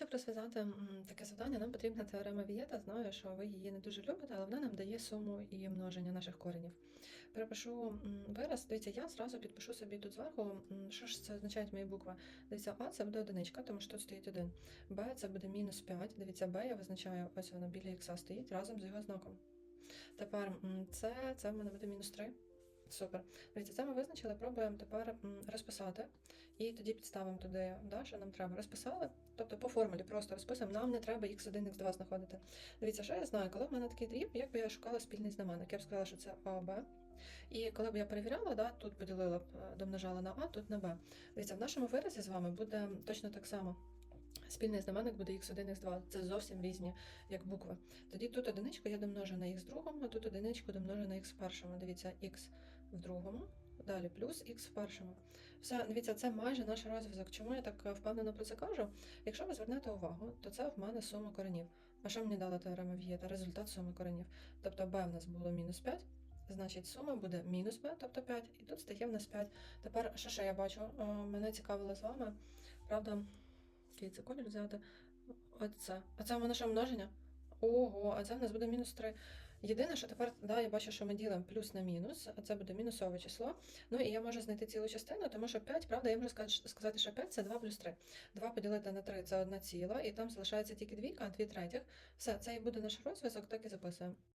Щоб розв'язати таке завдання, нам потрібна теорема Вієта. Знаю, що ви її не дуже любите, але вона нам дає суму і множення наших коренів. Перепишу вираз. Дивіться, я зразу підпишу собі тут зверху, що ж це означають мої букви. Дивіться, А це буде одиничка, тому що тут стоїть один. Б це буде мінус 5. Дивіться, Б я визначаю, ось воно біля ікса стоїть разом з його знаком. Тепер С, це в мене буде мінус 3. Супер. Дивіться, це ми визначили, пробуємо тепер розписати. І тоді підставимо туди, да, що нам треба. Розписали. Тобто формулі просто розписуємо, нам не треба x1, x2 знаходити. Дивіться, що я знаю, коли в мене такий дріб, як би я шукала спільний знаменник. Я б сказала, що це А, Б. І коли б я перевіряла, да, тут поділила б, е, домножала на А, тут на Б. Дивіться, в нашому виразі з вами буде точно так само. Спільний знаменник буде x1, x2. Це зовсім різні, як букви. Тоді тут одиничку я домножу на в другому, а тут одиничку домножу на в першому. Дивіться, x в другому, далі плюс x в першому. Все, дивіться, це майже наш розв'язок. Чому я так е, впевнено про це кажу? Якщо ви звернете увагу, то це в мене сума коренів. А що мені дала теорема Вієта? Результат суми коренів. Тобто b в нас було мінус 5, значить сума буде мінус b, тобто 5, і тут стає в нас 5. Тепер, що ще я бачу? Е, Мене цікавило з вами, правда, який це колір взяти? Оце. А це в мене що множення? Ого, а це в нас буде мінус 3. Єдине, що тепер да, я бачу, що ми ділимо плюс на мінус, а це буде мінусове число. Ну і я можу знайти цілу частину, тому що 5, правда, я можу сказати, що 5 це 2 плюс 3. 2 поділити на 3 це 1 ціла, і там залишається тільки двійка, а 2 третіх. Все, це і буде наш розв'язок, так і записуємо.